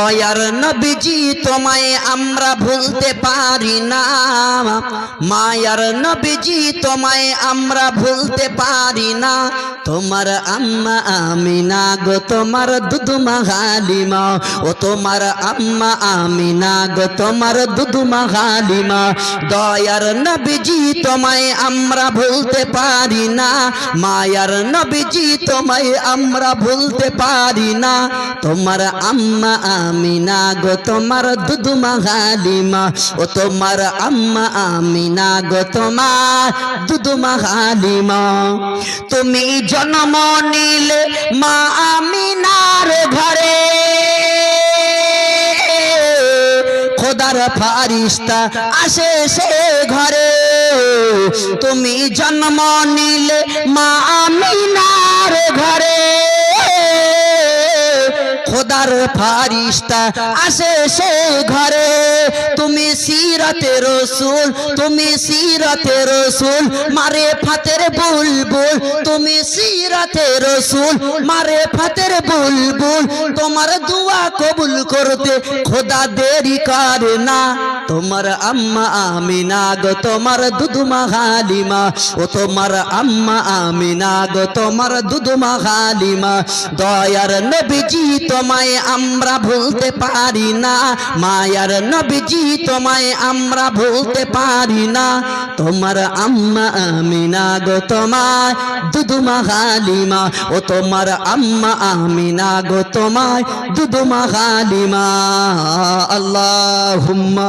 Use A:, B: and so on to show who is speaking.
A: দয়ার নবীজি, তোমায় আমরা ভুলতে পারি না। মায়ার নবীজি, তোমায় আমরা ভুলতে পারি না। তোমার আম্মা আমিনা গো, তোমার দুদুমা হালিমা। ও তোমার আম্মা আমিনা গো, তোমার দুদুমা হালিমা। দয়ার নবীজি, তোমায় আমরা ভুলতে পারি না। মায়ার নবীজি, তোমায় আমরা ভুলতে পারি না। তোমার আম্মা আমিনা গো, তোমার দুদুমা হালিমা। ও তোমার আম্মা আমিনা গো, তোমার দুদুমা হালিমা। তুমি জন্ম নিলে মা আমিনার ঘরে। খোদার ফারিস্তা আসে সে ঘরে। তুমি জন্ম নিলে মা খোদার ফারিস্তা আসে সে ঘরে। তুমি সিরাতে রসুল, তুমি সিরাতে রসুল, মারে ফাতের বুলবুল। তুমি সিরাতে রসুল, মারে ফাতের বুলবুল। তোমার দুয়া কবুল করতে খোদা দেরি করে না। তোমার আম্মা আমিনা গো, তোমার দুদুমা হালিমা। ও তোমার আম্মা আমিনা গো, তোমার দুদুমা হালিমা। দয়ার নবীজি তোমায় আমরা ভুলতে পারি না। মায়ার নবীজি, তোমায় আমরা ভুলতে পারি না। তোমার আম্মা আমিনা গো তোমায় দুদুমা হালিমা ও তোমার আম্মা আমিনা গো তোমায় দুদুমা হালিমা আল্লাহুম্মা।